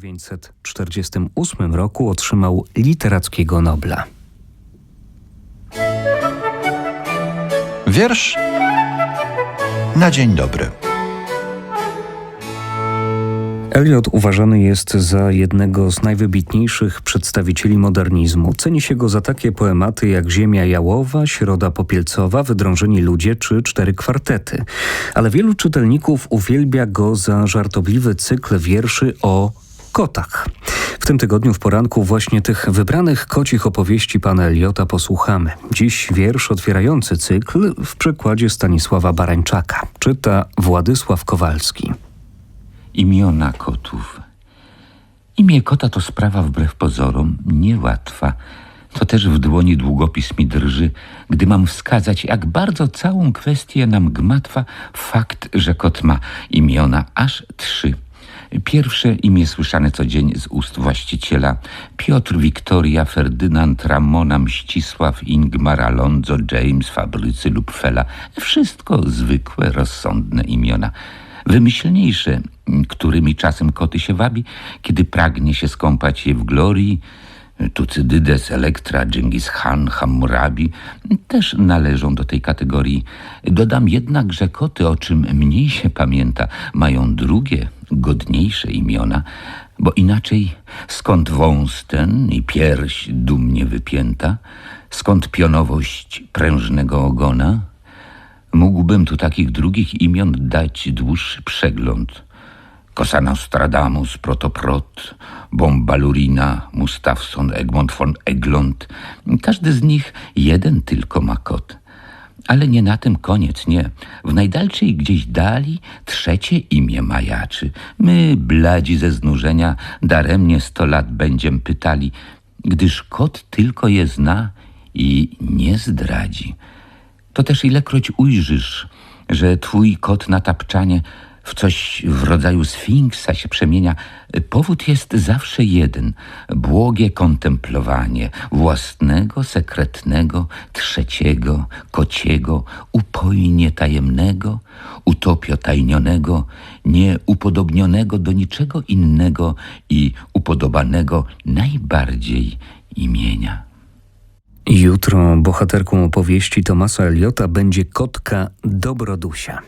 1948 roku otrzymał Literackiego Nobla. Wiersz na dzień dobry. Eliot uważany jest za jednego z najwybitniejszych przedstawicieli modernizmu. Ceni się go za takie poematy jak Ziemia Jałowa, Środa Popielcowa, Wydrążeni Ludzie czy Cztery Kwartety. Ale wielu czytelników uwielbia go za żartobliwy cykl wierszy o kotach. W tym tygodniu w poranku właśnie tych wybranych kocich opowieści pana Eliota posłuchamy. Dziś wiersz otwierający cykl w przekładzie Stanisława Barańczaka. Czyta Władysław Kowalski. Imiona kotów. Imię kota to sprawa wbrew pozorom niełatwa. To też w dłoni długopis mi drży, gdy mam wskazać, jak bardzo całą kwestię nam gmatwa fakt, że kot ma imiona aż trzy. Pierwsze imię słyszane co dzień z ust właściciela Piotr, Wiktoria, Ferdynand, Ramona, Mścisław, Ingmar, Alonzo, James, Fabrycy lub Fela. Wszystko zwykłe, rozsądne imiona. Wymyślniejsze, którymi czasem koty się wabi, kiedy pragnie się skąpać je w glorii, Tucydydes, Elektra, Dżingis Khan, Hammurabi też należą do tej kategorii. Dodam jednak, że koty, o czym mniej się pamięta, mają drugie, godniejsze imiona, bo inaczej skąd wąs ten i pierś dumnie wypięta, skąd pionowość prężnego ogona? Mógłbym tu takich drugich imion dać dłuższy przegląd. Kosa Nostradamus, Protoprot, Bombalurina, Mustafson, Egmont von Eglont. Każdy z nich jeden tylko ma kot. Ale nie na tym koniec, nie. W najdalszej gdzieś dali trzecie imię majaczy. My, bladzi ze znużenia, daremnie sto lat będziem pytali, gdyż kot tylko je zna i nie zdradzi. To też ilekroć ujrzysz, że twój kot na tapczanie w coś w rodzaju sfinksa się przemienia, powód jest zawsze jeden błogie kontemplowanie własnego, sekretnego, trzeciego, kociego, upojnie tajemnego, utopiotajnionego, nieupodobnionego do niczego innego i upodobanego najbardziej imienia. Jutro bohaterką opowieści Tomasa Eliota będzie kotka Dobrodusia.